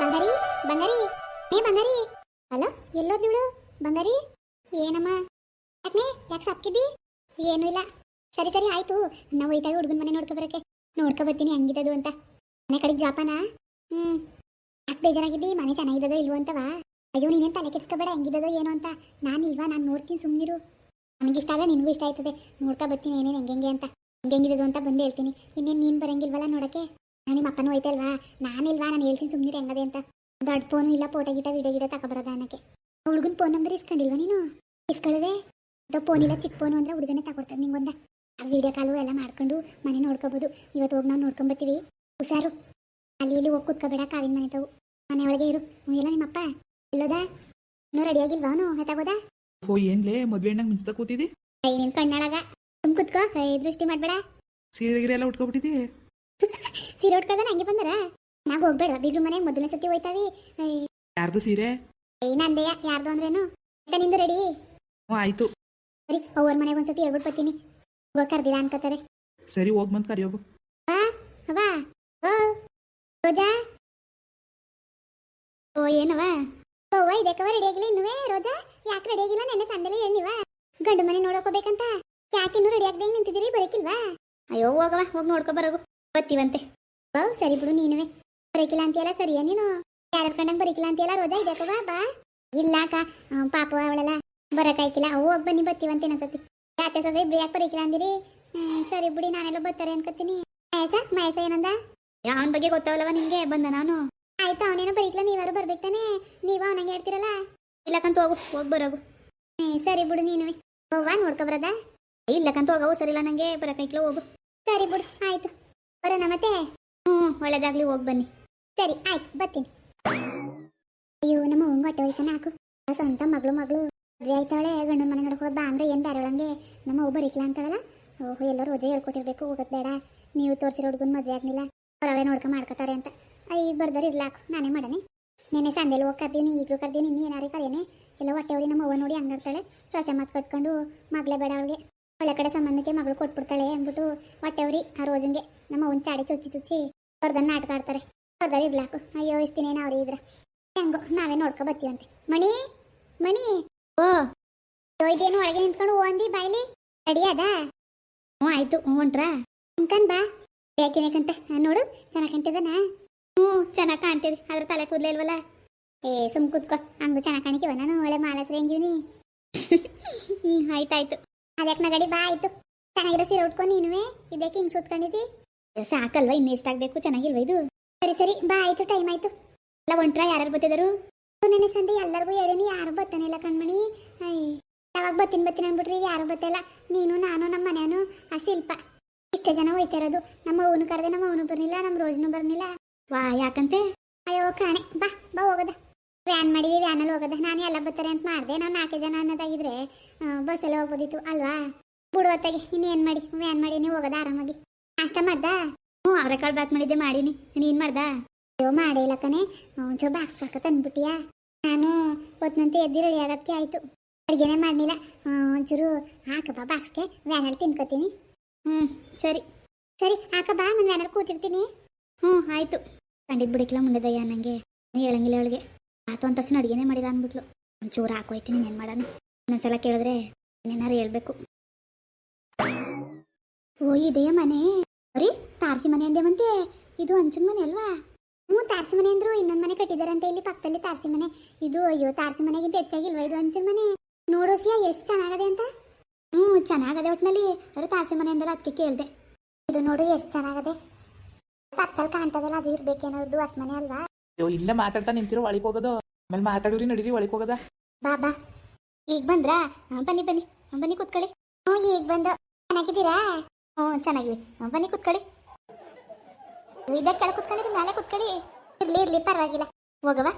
ಬಂಗಾರಿ ಬಂಗಾರಿ. ಏ, ಬಂಗಾರಿ. ಎಲ್ಲೋ ಎಲ್ಲೋದ್ನಿವಳು ಬಂಗಾರಿ? ಏನಮ್ಮ? ಯಾಕೆ ಯಾಕೆ ಸಾಕಿದ್ದಿ ಏನೂ ಇಲ್ಲ. ಸರಿ ಸರಿ, ಆಯ್ತು. ನಾವು ಹೋಯ್ತಾಗ ಹುಡುಗನ ಮನೆ ನೋಡ್ಕೊ ಬರಕ್ಕೆ ನೋಡ್ಕೊ ಬರ್ತೀನಿ, ಹಂಗಿದದು ಅಂತ. ಮನೆ ಕಡೆಗೆ ಜಾಪಾನ? ಹ್ಮ್. ಯಾಕೆ ಬೇಜಾರಾಗಿದ್ದಿ? ಮನೆ ಚೆನ್ನಾಗಿದ್ದದೋ ಇಲ್ವೋ ಅಂತವಾ? ಅಯ್ಯೋ, ನೀನೇನು ತಲೆ ಕೆಡ್ಸ್ಕೊಬೇಡ ಹೆಂಗಿದ್ದದೋ ಏನೋ ಅಂತ. ನಾನು ಇಲ್ವಾ? ನಾನು ನೋಡ್ತೀನಿ ಸುಮ್ಮನಿರು ಇಷ್ಟ ಆಗ ನಿನಗೂ ಇಷ್ಟ ಆಯ್ತದೆ. ನೋಡ್ಕೊ ಬರ್ತೀನಿ, ಏನೇನು ಹೆಂಗೆ ಅಂತ. ಹೆಂಗಿದ್ದದು ಅಂತ ಬಂದು ಹೇಳ್ತೀನಿ. ಇನ್ನೇನು ನೀನು ಬರಂಗಿಲ್ವಲ್ಲ ನೋಡಕ್ಕೆ? ನಿಮ್ಮ ಅಪ್ಪನೂ ಹೋಯ್ತಲ್ವಾ ನಾನಿಲ್ವಾ ನಾನು ಹೇಳ್ತೀನಿ ಸುಮ್ಮನೆ ಹೆಂಗದೆ ಅಂತ. ದೊಡ್ಡ ಫೋನು ಇಲ್ಲ ಫೋಟೋ ಗಿಟ ವಿಡಿಯೋ ಗಿಡ ತಗೊಬರೋದ ಅನ್ನಕ್ಕೆ. ಹುಡುಗನ ಫೋನ್ ನಂಬರ್ ಇಸ್ಕೊಂಡಿಲ್ವಾ ನೀನು? ಇಸ್ಕೊಳ್ಳುವೆ ಅದು ಫೋನ್ ಇಲ್ಲ ಚಿಕ್ಕ ಫೋನು ಅಂದ್ರೆ ಹುಡುಗನೇ ತಗೊಡ್ತದೆ ನಿಂಗೊಂದ ಆ ವಿಡಿಯೋ ಕಾಲು ಎಲ್ಲ ಮಾಡ್ಕೊಂಡು ಮನೆ ನೋಡ್ಕೋಬೋದು. ಇವತ್ತು ಹೋಗಿ ನಾವು ನೋಡ್ಕೊಂಬತ್ತೀವಿ ಹುಷಾರು. ಅಲ್ಲಿ ಇಲ್ಲಿ ಹೋಗಿ ಕೂತ್ಕೋಬೇಡ ಕಾವಿನ ಮನೆ ತಾವು ಮನೆ ಒಳಗೆ ಇರು. ಇಲ್ಲ ನಿಮ್ಮಪ್ಪ ಇಲ್ಲೋದಾ? ಇನ್ನೂ ರೆಡಿ ಆಗಿಲ್ವಾ ಅವನು? ಹತ್ತಾಗೋದ ಓ ಏನ್ಲೇ? ಮದ್ವೆ ಹೆಣ್ಣಾಗ ಮಿಂಚ್ತಾ ಕೂತಿದಿ ಐ ನಿನ್ ಕಣ್ಣಾಳಾಗ. ತುಂಬ ಕುತ್ಕೋ. ಐ ದೃಷ್ಟಿ ಮಾಡ್ಬೇಡ. ಸೀರೆ ಗಿರೆ ಎಲ್ಲ ಉಟ್ಕೊಬಿಟ್ಟಿದಿ ಸೀರೆ ಕದನ ಹಂಗೆ ಬಂದಾರ? ನಾವು ಹೋಗ್ಬೇಡ ಬಿಗ್ಲು ಮನೆ ಮೊದಲನೇ ಸತಿ ಹೋಯ್ತಾವಿ. ಯಾರ್ದು ಸೀರೆ? ಏನಂದೆಯ ನಂದೆಯ ಯಾರ್ದು ಅಂದ್ರೇನು? ಆಯ್ತಾ ನಿಂದು ರೆಡಿ ಹ್ಞೂ ಆಯ್ತು. ಸರಿ ಅವ್ರ ಮನೆಗೆ ಒಂದ್ಸತಿ ಹೇಳ್ಬಿಟ್ಟು ಬರ್ತೀನಿ. ಹೋಗಿ ಕರ್ದಿಲ್ಲ ಅನ್ಕೋತಾರೆ ಸರಿ ಹೋಗ್ ಬಂದ್ ಕರಿಯೋಗು ಬಾ ಬಾ ಓ ರೋಜಾ? ಓ ಏನವ ಓ ಇದಕ್ಕವ ರೆಡಿ ಆಗಿಲ್ಲ ಇನ್ನುವೇ? ರೋಜಾ? ಯಾಕೆ ರೆಡಿ ಆಗಿಲ್ಲ? ನೆನ್ನೆ ಸಂದೆಲೆ ಹೇಳಿವ ಗಂಡು ಮನೆ ನೋಡಕ್ ಹೋಗ್ಬೇಕಂತ. ಯಾಕೆ ಇನ್ನೂ ರೆಡಿ ಆಗದೆ ನಿಂತಿದ್ದೀರಿ? ಬರಕಿಲ್ವಾ? ಅಯ್ಯೋ ಹೋಗವ ಹೋಗಿ ನೋಡ್ಕೊ ಬರೋಗು. ಬರ್ತೀವಂತೆ. ಸರಿ ಬಿಡು ನೀನುವೆ. ಬರಕಿಲ್ಲ ಅಂತೀಯಲ್ಲ, ಸರಿಯಾ ನೀನು? ಯಾರು ಕಂಡಂಗೆ ಬರಕಿಲ್ಲ ಅಂತೀಯಲ್ಲ, ರೋಜಾ ಇದಕ್ಕವ ಬಾ. ಇಲ್ಲ ಅಕ್ಕ ಪಾಪ ಅವಳೆಲ್ಲ ಬರಕಾಯ್ಕಿಲ್ಲ ಹೋಗಿ ಬನ್ನಿ ಬರ್ತೀವಂತೆ ಇನ್ನೊಂದ್ಸತಿ ಯಾಕೆ ಸೊಸೆ, ಇಬ್ರು ಯಾಕೆ ಬರಕಿಲ್ಲ ಅಂದಿರಿ? ಸರಿ ಬಿಡಿ, ನಾನೆಲ್ಲ ಬರ್ತಾರೆ ಅನ್ಕೋತೀನಿ. ಮಯಸ ಮಯಸ ಏನಂದ? ಅವನ ಬಗ್ಗೆ ಗೊತ್ತಾವಲ್ಲವ ನಿಂಗೆ? ಬಂದ ನಾನು. ಆಯ್ತು, ಅವನೇನೋ ಬರೀಕ್ಲ ನೀವಾರು ಬರ್ಬೇಕು ತಾನೇ? ನೀವು ಅವನಂಗೆ ಹೇಳ್ತಿರಲ್ಲ? ಇಲ್ಲಕಂತ ಹೋಗು, ಹೋಗಿ ಬರೋಗು. ಸರಿ ಬಿಡು ನೀನು ಹೋಗ್ವಾ ನೋಡ್ಕೊಬರದ ಇಲ್ಲಕಂತ ಹೋಗವು ಸರಿಲ್ಲ ನಂಗೆ ಬರಕೈಕ್ಲ ಹೋಗು. ಸರಿ ಬಿಡು, ಆಯ್ತು. ಬರೋಣ ಮತ್ತೆ? ಹ್ಞೂ ಒಳ್ಳೇದಾಗ್ಲಿ, ಹೋಗಿ ಬನ್ನಿ. ಸರಿ, ಆಯ್ತು, ಬರ್ತೀನಿ. ಅಯ್ಯೋ, ನಮ್ಮ ಹೊಟ್ಟೆ ಹೋಯ್ತಾನೆ ಹಾಕು. ಸ್ವಂತ ಮಗಳು ಮಗಳು. ಮದುವೆ ಆಯ್ತಾಳೆ, ಗಂಡನ ಮನೆ ನೋಡಕ್ ಬಾ ಅಂದ್ರೆ ಏನು ಬೇರೆ ಒಳಂಗೆ. ನಮ್ಮ ಒಬ್ಬ ಅಂತಾಳಲ್ಲ. ಓಹೋ, ಎಲ್ಲರೂ ರೋಜೆ ಹೇಳ್ಕೊಟ್ಟಿರ್ಬೇಕು, ಹೋಗೋದು ಬೇಡ. ನೀವು ತೋರಿಸಿರೋ ಹುಡುಗನ ಮದುವೆ ಆಗ್ಲಿಲ್ಲ. ಅವರವೇ ನೋಡ್ಕೊ ಮಾಡ್ಕೋತಾರೆ ಅಂತ. ಅಯ್ಯ ಬರ್ದಾರ ಇರ್ಲಾಕು ನಾನೇ ಮಾಡನೆ ನೆನೆ ಸಂದೇಲಿ ಹೋಗಿ ಕರ್ದೀನಿ, ಈಗಲೂ ಕರ್ದೀನಿ, ಇನ್ನೂ ಏನಾರೇ ಕರೇನೆ ಎಲ್ಲ ಹೊಟ್ಟೆವ್ರಿ ನಮ್ಮ ಅವ್ವ ನೋಡಿ ಹಂಗಾಡ್ತಾಳೆ ಸೊಸೆ ಮಾತು ಕಟ್ಕೊಂಡು, ಮಗಳೇ ಬೇಡ ಅವಳಿಗೆ. ಒಳ್ಳೆ ಕಡೆ ಸಂಬಂಧಕ್ಕೆ ಮಗಳು ಕೊಟ್ಬಿಡ್ತಾಳೆ ಅಂದ್ಬಿಟ್ಟು ಹೊಟ್ಟೆವ್ರಿ ಆ ರೋಜಂಗೆ. ನಮ್ಮ ಅವ್ನ ಚಾಡಿ ಚುಚ್ಚಿ ಚುಚ್ಚಿ ಬರ್ದನ್ನ ನಾಟಕ ಆಡ್ತಾರೆ. ಬರ್ದಾರ ಇರ್ಲಾಕು ಅಯ್ಯೋ, ಇಷ್ಟು ದಿನ ಅವ್ರು ಇದ್ರ? ಹೆಂಗೋ, ನಾವೇ ನೋಡ್ಕೊ ಬರ್ತೀವಂತೆ ಮಣಿ ಮಣಿ. ಓ ಇದೇನು ಒಳಗೆ ನಿಂತ್ಕೊಂಡು ಓಂದಿ ಬಾಯ್ಲಿ? ರೆಡಿ ಅದ? ಹ್ಞೂ, ಆಯ್ತು, ಹ್ಞೂ ಹೊಂಟ್ರಾ ಅನ್ಕಂಡ್ ಬಾ. ಯಾಕಿನಕಂತ ನೋಡು, ಚೆನ್ನಾಗಿ ನಾ ಹ್ಞೂ, ಚೆನ್ನಾಗಿ ಕಾಣ್ತಿದೆ. ಅದ್ರ ತಲೆ ಕೂದಲೇ ಇಲ್ವಲ್ಲ? ಏ, ಸುಮ್ ಕೂತ್ಕೋ. ಹಂಗು ಚೆನ್ನಾಗಿ ಕಾಣಿಕೆವ ನಾನು ಒಳ್ಳೆ ಮಾಲಸ್ರೆ ಹೆಂಗಿವ್ನಿ? ಹ್ಞೂ ಆಯ್ತಾಯ್ತು. ಅದಕ್ಕೆ ನಗಡಿ ಬಾ, ಆಯ್ತು. ಚೆನ್ನಾಗಿರೋ ಸೀರೆ ಉಟ್ಕೊಂಡು ನೀನುವೆ. ಇದಕ್ಕೆ ಹಿಂಗೆ ಸುತ್ಕೊಂಡಿದ್ದಿ? ಸಾಕಲ್ವಾ, ಇನ್ನು ಎಷ್ಟಾಗಬೇಕು? ಚೆನ್ನಾಗಿಲ್ವ ಇದು? ಸರಿ ಸರಿ, ಬಾ, ಆಯ್ತು ಟೈಮ್ ಆಯ್ತು. ಎಲ್ಲ ಒಂಟ್ರ ಯಾರು ಬತ್ತಿದರು ನೆನೆ ಸಂದಿ ಎಲ್ಲರಿಗೂ ಹೇಳಿನಿ, ಯಾರು ಬತ್ತಾನೆ ಇಲ್ಲ ಕಣ್ಮಣಿ. ಯಾವಾಗ ಬತ್ತೀನಿ ಬತ್ತೀನಿ ಅಂದ್ಬಿಟ್ರಿ, ಯಾರು ಬತ್ತಿಲ್ಲ ನೀನು, ನಾನು, ನಮ್ಮ ಮನೆಯನು ಆ ಶಿಲ್ಪ. ಇಷ್ಟೇ ಜನ ಹೋಯ್ತಾ ಇರೋದು. ನಮ್ಮ ಅವನು ಕರೆದೆ, ನಮ್ಮ ಅವನು ಬರ್ನಿಲ್ಲ ನಮ್ಮ ರೋಜನು ಬರ್ನಿಲ್ಲ ವಾ, ಯಾಕಂತೆ? ಅಯ್ಯೋ, ಕಾಣೆ, ಬಾ ಬಾ, ಹೋಗದ. ವ್ಯಾನ್ ಮಾಡಿವಿ ವ್ಯಾನಲ್ಲಿ ಹೋಗದ. ನಾನು ಎಲ್ಲ ಬರ್ತಾರೆ ಅಂತ ಮಾಡಿದೆ. ನಾವು ನಾಲ್ಕು ಜನ ಅನ್ನೋದಾಗಿದ್ರೆ ಬಸ್ಸಲ್ಲಿ ಹೋಗ್ಬೋದಿತ್ತು, ಅಲ್ವಾ? ಬಿಡುವತ್ತಾಗೆ, ಇನ್ನೇನು ಮಾಡಿ? ವ್ಯಾನ್ ಮಾಡಿ ನೀವು ಹೋಗೋದ ಆರಾಮಾಗಿ. ನಾಷ್ಟ ಮಾಡ್ದಾ? ಹ್ಞೂ ಅವರೆಕಾಳು ಬಾತ್ ಮಾಡಿದ್ದೆ, ಮಾಡೀನಿ. ನೀನ್ ಮಾಡ್ದಾ? ಅಯ್ಯೋ, ಮಾಡೇ ಇಲ್ಲ ಕಣೆ. ಒಂಚೂರು ಬಾಕ್ಸ್ ಹಾಕ ತಂದ್ಬಿಟ್ಟಿಯಾ? ನಾನು ಹೊತ್ತಿನಂತೆ ಎದ್ದು ರೆಡಿ ಆಗೋದಕ್ಕೆ ಆಯಿತು. ಅಡುಗೆನೇ ಮಾಡಲಿಲ್ಲ. ಒಂಚೂರು ಹಾಕಪ್ಪ ಬಾಕ್ಸ್ಗೆ ವ್ಯಾನಲ್ಲಿ ತಿನ್ಕೋತೀನಿ. ಹ್ಞೂ, ಸರಿ. ಸರಿ, ಹಾಕ ಬಾ, ನಾನು ವ್ಯಾನಲ್ಲಿ ಕೂತಿರ್ತೀನಿ. ಹ್ಞೂ, ಆಯ್ತು. ಕಂಡಿದ್ದು ಬಿಡಿಕ್ಲ ಮುಂದೆದಯ್ಯ ನನಗೆ ಹೇಳಂಗಿಲ್ಲ ಅವಳಿಗೆ. ಆತು ಅಂತ ಅಡುಗೆನೇ ಮಾಡಿಲ್ಲ ಅಂದ್ಬಿಟ್ಲು. ಒಂಚೂರು ಹಾಕೋಯ್ತೀನಿ ಏನು ಮಾಡೋಣ? ಇನ್ನೊಂದ್ಸಲ ಕೇಳಿದ್ರೆ ಏನಾರು ಹೇಳ್ಬೇಕು. ಓ, ಇದೆಯ ಮನೆ? ಬರೀ ತಾರಸಿ ಮನೆ ಅಂದೇವಂತೆ ಇದು ಅಂಚನ ಮನೆ ಅಲ್ವಾ? ಹ್ಞೂ ತಾರಸಿ ಮನೆ ಅಂದ್ರು ಇನ್ನೊಂದು ಮನೆ ಕಟ್ಟಿದಾರಂತೆ ಇಲ್ಲಿ ಪಕ್ಕದಲ್ಲಿ ತಾರಸಿ ಮನೆ. ಇದು ಅಯ್ಯೋ ತಾರಸಿ ಮನೆಗಿಂತ ಹೆಚ್ಚಾಗಿಲ್ವಾ ಇದು ಅಂಚನ ಮನೆ? ನೋಡೋಸಿಯ ಎಷ್ಟು ಚೆನ್ನಾಗದೆ ಅಂತ. ಹ್ಞೂ ಚೆನ್ನಾಗದೆ ಒಟ್ಟಿನಲ್ಲಿ ಅರೆ ತಾರಸಿ ಮನೆ ಅಂದ್ರೆ ಅದಕ್ಕೆ ಕೇಳಿದೆ. ಇದು ನೋಡು ಎಷ್ಟು ಚೆನ್ನಾಗದೆ. ಪಕ್ಕದಲ್ಲಿ ಕಾಣ್ತದಲ್ಲ ಅದು ಇರ್ಬೇಕೇನೋದು ಹೊಸ ಮನೆ ಅಲ್ವಾ? ಅಯ್ಯೋ ಇಲ್ಲ ಮಾತಾಡ್ತಾ ನಿಂತಿರೋ ಒಳಗೆ ಹೋಗೋದು. ಆಮೇಲೆ ಮಾತಾಡೋರಿ ನಡೀರಿ ಒಳಗೆ ಹೋಗೋದ. ಬಾ ಬಾ. ಈಗ ಬಂದ್ರಾ? ಹಾ, ಬನ್ನಿ ಬನ್ನಿ. ಬನ್ನಿ ಕೂತ್ಕೊಳ್ಳಿ. ಹ್ಞೂ ಈಗ ಬಂದು. ಚೆನ್ನಾಗಿದ್ದೀರಾ? ಹ್ಞೂ ಚೆನ್ನಾಗಿವಿ ಬನ್ನಿ ಕೂತ್ಕೊಳ್ಳಿ. ಇದೇ ಕೆಳ ಕುತ್ಕೊಂಡಿರಿ ಮೇಲೆ ಕೂತ್ಕೊಳ್ಳಿ. ಇರ್ಲಿ ಇರ್ಲಿ, ಪರವಾಗಿಲ್ಲ. ಹೋಗವ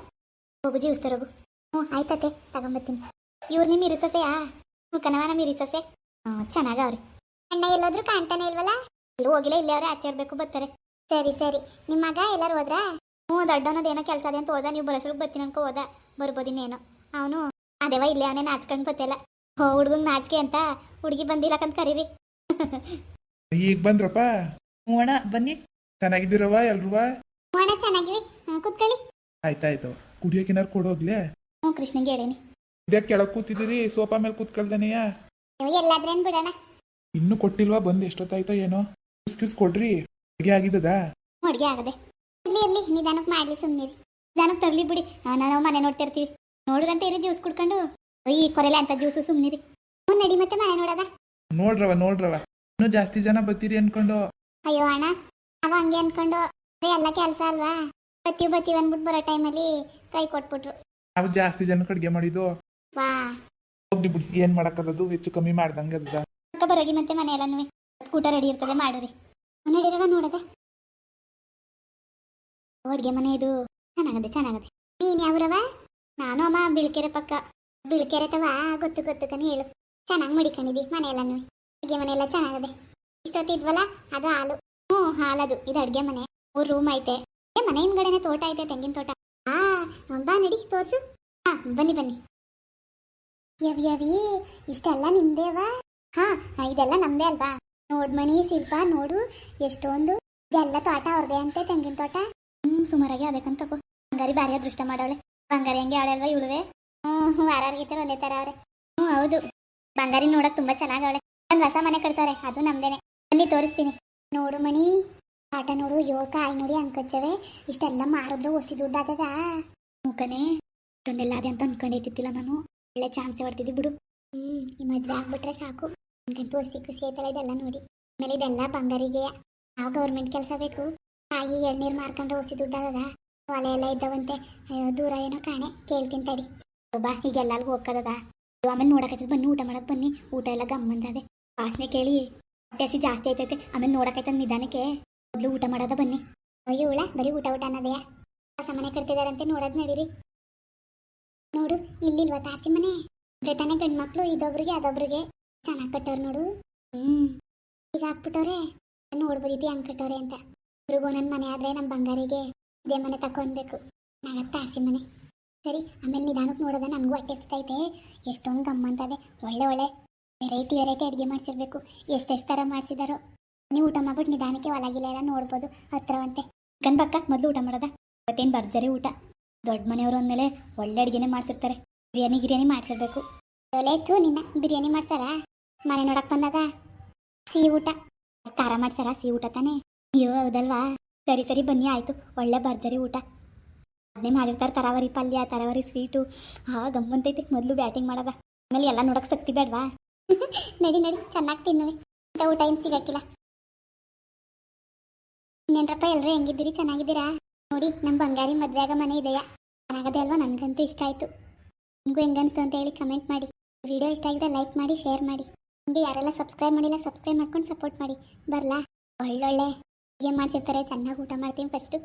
ಹೋಗು, ಜೀವಿಸ್ತಾರ ಹೋಗು. ಹ್ಞೂ ಆಯ್ತತೆ ತಗೊಂಬತ್ತೀನಿ. ಇವ್ರು ನಿಮ್ಮ ಇರಿಸಸೆಯಾ? ಹ್ಞೂ ಕನವ ನಮ್ಮ ಇರಿಸಸೆ? ಹ್ಞೂ, ಚೆನ್ನಾಗವ್ರಿ. ಅಣ್ಣ ಎಲ್ಲಾದ್ರೂ ಕಾಣ್ತಾನೆ ಇಲ್ವಲ್ಲ? ಇಲ್ಲಿ ಹೋಗಿಲ್ಲ, ಇಲ್ಲೇ ಅವ್ರೆ ಆಚೆ ಇರಬೇಕು ಬರ್ತಾರೆ. ಸರಿ ಸರಿ. ನಿಮ್ಮ ಮಗ ಎಲ್ಲರೂ ಹೋದ್ರಾ? ಹ್ಞೂ, ದೊಡ್ಡವನದು ಏನೋ ಕೆಲಸ ಅದೇ ಅಂತ ಹೋದ. ನೀವು ಬರೋಷ್ರೊಳಗೆ ಬರ್ತೀನಿ ಅನ್ಕೋ ಹೋದ. ಬರ್ಬೋದಿನೇನೋ ಅವನು ಅದೇವ ಇಲ್ಲೇ ಅವನೇ ನಾಚ್ಕೊಂಡು ಗೊತ್ತಿಲ್ಲ. ಹೋ, ಹುಡುಗಂಗೆ ನಾಚಿಕೆ ಅಂತ ಹುಡುಗಿ ಬಂದಿಲ್ಲಕಂತ ಕರೀರಿ. ಈಗ ಬಂದ್ರಪ್ಪ. ಓಣ ಬನ್ನಿ. ಚೆನ್ನಾಗಿದ್ದೀರವ ಎಲ್ರುವ? ಅಣ್ಣ ಚೆನ್ನಾಗಿವಿ. ಹಾ, ಕೂತ್ಕೊಳ್ಳಿ. ಆಯ್ತಾಯ್ತು. ಕುಡಿಯೋಕೆ ಏನಾರು ಕೊಡೋಗ್ಲೇ ಹ್ಞೂ ಕೃಷ್ಣಂಗೆ ಹೇಳೀನಿ. ಇದ್ಯಾಕೆ ಕೆಳಗೆ ಕೂತಿದ್ದೀರಿ? ಸೋಫಾ ಮೇಲೆ ಕೂತ್ಕೊಳ್ದೇನೆಯಾ? ಇನ್ನು ಎಲ್ಲಾದ್ರೇನು ಬಿಡೋಣ. ಇನ್ನೂ ಕೊಟ್ಟಿಲ್ವಾ ಬಂದು? ಎಷ್ಟೊತ್ತಾಯ್ತೋ ಏನೋ. ಕ್ಯೂಸ್ ಕ್ಯೂಸ್ ಕೊಡ್ರಿ. ಅಡುಗೆ ಆಗಿದ್ದದಾ? ಅಡುಗೆ ಆಗದೆ. ಇರ್ಲಿ ಇರ್ಲಿ ನಿಧಾನಕ್ಕೆ ಮಾಡ್ಲಿ ಸುಮ್ಮನಿರಿ ನಿಧಾನಕ್ಕೆ ತರ್ಲಿ ಬಿಡಿ. ಆ, ನಾವು ಮನೆ ನೋಡ್ತಿರ್ತೀವಿ. ನೋಡ್ರಂತ ಇರಿ ಜ್ಯೂಸ್ ಕುಡ್ಕೊಂಡು. ಈ ಕೊರೆಲೆ ಅಂತ ಜ್ಯೂಸು ಸುಮ್ಮನಿರಿ ಹ್ಞೂ ನಡಿ ಮತ್ತೆ ಮನೆ ನೋಡದ? ನೋಡ್ರವ ನೋಡ್ರವ ಇನ್ನೂ ಜಾಸ್ತಿ ಜನ ಬತ್ತೀರಿ ಅನ್ಕೊಂಡು. ಅಯ್ಯೋ ಅಣ್ಣ ಅವ ಹಂಗೆ ಅನ್ಕೊಂಡು ಅದೇ ಎಲ್ಲ ಕೆಲಸ ಅಲ್ವಾ? ಬತ್ತೀವಿ ಬತ್ತೀವಿ ಅಂದ್ಬಿಟ್ಟು ಬರೋ ಟೈಮಲ್ಲಿ ಕೈ ಕೊಟ್ಬಿಟ್ರು. ನಾವು ಜಾಸ್ತಿ ಜನಕ್ಕೆ ಅಡುಗೆ ಮಾಡಿದ್ದು. ವಾ. ಹೋಗ್ಲಿ ಬಿಡಿ ಏನು ಮಾಡಕ್ಕದದು ಹೆಚ್ಚು ಕಮ್ಮಿ ಮಾಡ್ದಂಗೆ ಅದ. ಅಕ್ಕ ಬರೋಗಿ ಮತ್ತೆ ಮನೆ ಎಲ್ಲನೂ. ಊಟ ರೆಡಿ ಇರ್ತದೆ ಮಾಡಿರಿ ನಡೀರವ ನೋಡದೆ. ಅಡುಗೆ ಮನೆ ಇದು. ಚೆನ್ನಾಗದೆ ಚೆನ್ನಾಗದೆ. ನೀನ್ ಯಾವ್ರವ ನಾನು ಅಮ್ಮ ಬಿಳ್ಕೆರೆ ಪಕ್ಕ. ಬಿಳ್ಕೆರೆ ತವ ಗೊತ್ತು ಗೊತ್ತು ಕನಿ ಹೇಳು. ಚೆನ್ನಾಗಿ ಮಡಿಕೊಂಡಿದ್ದಿ ಮನೆ ಎಲ್ಲನೂ. ಅಡುಗೆ ಮನೆ ಎಲ್ಲ ಚೆನ್ನಾಗಿದೆ ಇಷ್ಟೊತ್ತಿದ್ವಲ್ಲ ಅದು ಹಾಲು. ಹ್ಞೂ, ಹಾಲದು. ಇದು ಅಡುಗೆ ಮನೆ. ಮೂರು ರೂಮ್ ಐತೆ. ಮನೆ ಹಿಂದ್ಗಡೆನೆ ತೋಟ ಐತೆ, ತೆಂಗಿನ ತೋಟ. ಆ ಬಾ ನಡಿ, ತೋರ್ಸು. ಹಾ, ಬನ್ನಿ ಬನ್ನಿ. ಯವ್ ಯವಿ ಇಷ್ಟೆಲ್ಲ ನಿಮ್ದೇವಾ ಹಾ, ಇದೆಲ್ಲ ನಮ್ದೇ ಅಲ್ವಾ? ನೋಡ್ಮಣಿ ಶಿಲ್ಪ, ನೋಡು, ಎಷ್ಟೊಂದು. ಇದೆಲ್ಲ ತೋಟ ಅವ್ರದೇ ಅಂತೆ, ತೆಂಗಿನ ತೋಟ. ಹ್ಮ್, ಸುಮಾರಾಗಿ ಅದಕ್ಕಂತ ಬಂಗಾರಿ ಭಾರಿ ಅದೃಷ್ಟ ಮಾಡವಳೆ. ಬಂಗಾರಿ ಹಂಗೆ ಅವಳೆ ಇವಳುವೆ ಹ್ಮ್ ವಾರಾರ್ಗೀತೆ ಒಂದೇ ತರ ಅವ್ರೆ. ಹ್ಮ್, ಹೌದು. ಬಂಗಾರಿ ನೋಡಕ್ಕೆ ತುಂಬಾ ಚೆನ್ನಾಗವಳೆ ಒಂದ್ ಹೊಸ ಮನೆ ಕಟ್ತಾರೆ ಅದು ನಮ್ದೇನೆ. ಬನ್ನಿ, ತೋರಿಸ್ತೀನಿ. ನೋಡು ಮಣಿ, ಆಟ ನೋಡು ಯೋಗ ಆಯ್ ನೋಡಿ ಅನ್ಕೊಚ್ಚವೆ. ಇಷ್ಟೆಲ್ಲ ಮಾರಿದ್ರು ಹೊಸಿ ದುಡ್ಡಾಗದ ಮುಖನೇ ಇಷ್ಟೊಂದೆಲ್ಲ ಅದೇ ಅಂತ ಅನ್ಕೊಂಡಿತ್ತಿಲ್ಲ ನಾನು. ಒಳ್ಳೆ ಚಾನ್ಸ್ ಹೊಡ್ತಿದ್ದಿ ಬಿಡು. ಹ್ಮ್, ಈ ಮದ್ವೆ ಆಗ್ಬಿಟ್ರೆ ಸಾಕು. ನನಗಂತೂ ಹೊಸಿ ಖುಷಿ ಆಯ್ತಲ್ಲ ಇದೆಲ್ಲ ನೋಡಿ. ಆಮೇಲೆ ಇದೆಲ್ಲ ಬಂಗಾರಿಗೆ. ಯಾವ ಗೌರ್ಮೆಂಟ್ ಕೆಲಸ ಬೇಕು? ತಾಯಿ ಎಳ್ನೀರ್ ಮಾರ್ಕೊಂಡ್ರೆ ಹೊಸಿ ದುಡ್ಡಾಗದ ಒಲೆ ಎಲ್ಲ ಇದ್ದವಂತೆ. ದೂರ ಏನೋ ಕಾಣೆ. ಕೇಳ್ತೀನಿ ತಡಿ. ಬಾ ಈಗ ಎಲ್ಲಾಲ್ಗೂ ಹೋಗದ ಆಮೇಲೆ ನೋಡಕತ್ತದ ಬನ್ನಿ, ಊಟ ಮಾಡಕ್ ಬನ್ನಿ. ಊಟ ಎಲ್ಲ ಗಮ್ಮಂದದೆ. ವಾಸನೆ ಕೇಳಿ ಹಸಿ ಜಾಸ್ತಿ ಆಯ್ತೈತೆ. ಆಮೇಲೆ ನೋಡಕೈತ ನಿಧಾನಕ್ಕೆ. ಮೊದ್ಲು ಊಟ ಮಾಡೋದ ಬನ್ನಿ. ಅಯ್ಯೋ ಉಳ ಬರೀ ಊಟ ಊಟ ಅನ್ನೋದೆಯ ಸಮನೆ ಮನೆ ಕಟ್ತಿದಾರಂತೆ, ನೋಡೋದ್ ನಡೀರಿ. ನೋಡು, ಇಲ್ಲಿಲ್ವಾ ತಾಸಿ ಮನೆ? ಅಂದ್ರೆ ತಾನೇ ಗಂಡ್ ಮಕ್ಳು ಇದೊಬ್ರಿಗೆ, ಅದೊಬ್ರಿಗೆ. ಚೆನ್ನಾಗಿ ಕಟ್ಟವ್ರು ನೋಡು. ಹ್ಮ್. ಈಗ ಹಾಕ್ಬಿಟ್ಟವ್ರೆ. ನೋಡ್ಬೋದಿದ್ದೆ ಹಂಗ್ ಕಟ್ಟವ್ರೆ ಅಂತ. ಇವ್ರಿಗೂ ನನ್ನ ಮನೆ ಆದ್ರೆ ನಮ್ಮ ಬಂಗಾರಿಗೆ ಇದೇ ಮನೆ ತಕೊಂಡ್ಬೇಕು ನಾಗತ್ತ ತಾಸಿ ಮನೆ. ಸರಿ, ಆಮೇಲೆ ನಿಧಾನಕ್ಕೆ ನೋಡೋದ, ನನಗೂ ಹೊಟ್ಟೆ ಸಿಗ್ತೈತೆ ಎಷ್ಟೊಂದು ಗಮ್ಮಂತದೆ. ಒಳ್ಳೆ ಒಳ್ಳೆ ವೆರೈಟಿ ವೆರೈಟಿ ಅಡುಗೆ ಮಾಡಿಸಿರ್ಬೇಕು. ಎಷ್ಟೆಷ್ಟು ಥರ ಮಾಡಿಸಿದಾರೋ. ನೀವು ಊಟ ಮಾಡ್ಬಿಟ್ಟು ನಿಧಾನಕ್ಕೆ ಒಳಗಿಲ್ಲ ಎಲ್ಲ ನೋಡ್ಬೋದು. ಹತ್ರವಂತೆ. ಪಕ್ಕ, ಮೊದಲು ಊಟ ಮಾಡೋದ? ಮತ್ತೇನು ಭರ್ಜರಿ ಊಟ. ದೊಡ್ಡ ಮನೆಯವರು ಅಂದಮೇಲೆ ಒಳ್ಳೆ ಅಡುಗೆನೇ ಮಾಡ್ಸಿರ್ತಾರೆ. ಬಿರಿಯಾನಿ ಗಿರಿಯಾನಿ ಮಾಡ್ಸಿರ್ಬೇಕು. ಒಲೇತು ನಿನ್ನ. ಬಿರಿಯಾನಿ ಮಾಡ್ಸಾರ? ಮನೆ ನೋಡಕ್ಕೆ ಬಂದಾಗ? ಸಿಹಿ ಊಟ. ಖಾರ ಮಾಡ್ಸಾರ? ಸಿಹಿ ಊಟ ತಾನೇ? ಅಯ್ಯೋ, ಹೌದಲ್ವಾ? ಸರಿ ಸರಿ, ಬನ್ನಿ, ಆಯಿತು. ಒಳ್ಳೆ ಭರ್ಜರಿ ಊಟ. ಅದನ್ನೇ ಮಾಡಿರ್ತಾರೆ. ತರಾವರಿ ಪಲ್ಯ, ತರಾವರಿ ಸ್ವೀಟು. ಹಾ ಗಮ್ಮಂತೈತೆ ಮೊದಲು ಬ್ಯಾಟಿಂಗ್ ಮಾಡೋದ. ಆಮೇಲೆ ಎಲ್ಲ ನೋಡಕ್ಕೆ ಸಕ್ತಿ ಬೇಡವಾ? ನಡಿ ನಡಿ. ಚೆನ್ನಾಗಿ ತಿನ್ನುವೆ. ಅಂತ ಊಟ ಏನು ಸಿಗಕ್ಕಿಲ್ಲ. ಇನ್ನೇನ್ರಪ್ಪ ಎಲ್ಲರೂ ಹೆಂಗಿದ್ದೀರಿ? ಚೆನ್ನಾಗಿದ್ದೀರಾ? ನೋಡಿ ನಮ್ಮ ಬಂಗಾರಿ ಮದುವೆಯಾಗ ಮನೆ ಇದೆಯಾ? ಚೆನ್ನಾಗದೆ ಅಲ್ವಾ? ನನಗಂತೂ ಇಷ್ಟ ಆಯಿತು. ನಿಮಗೂ ಹೆಂಗನ್ಸ್ತು ಅಂತ ಹೇಳಿ ಕಮೆಂಟ್ ಮಾಡಿ. ವಿಡಿಯೋ ಇಷ್ಟ ಆಗಿದ್ರೆ ಲೈಕ್ ಮಾಡಿ, ಶೇರ್ ಮಾಡಿ. ನಿಮಗೆ ಯಾರೆಲ್ಲ ಸಬ್ಸ್ಕ್ರೈಬ್ ಮಾಡಿಲ್ಲ, ಸಬ್ಸ್ಕ್ರೈಬ್ ಮಾಡ್ಕೊಂಡು ಸಪೋರ್ಟ್ ಮಾಡಿ. ಬರಲಾ? ಒಳ್ಳೊಳ್ಳೆ. ಏನು ಮಾಡ್ಸಿರ್ತಾರೆ ಚೆನ್ನಾಗಿ ಊಟ ಮಾಡ್ತೀನಿ ಫಸ್ಟು.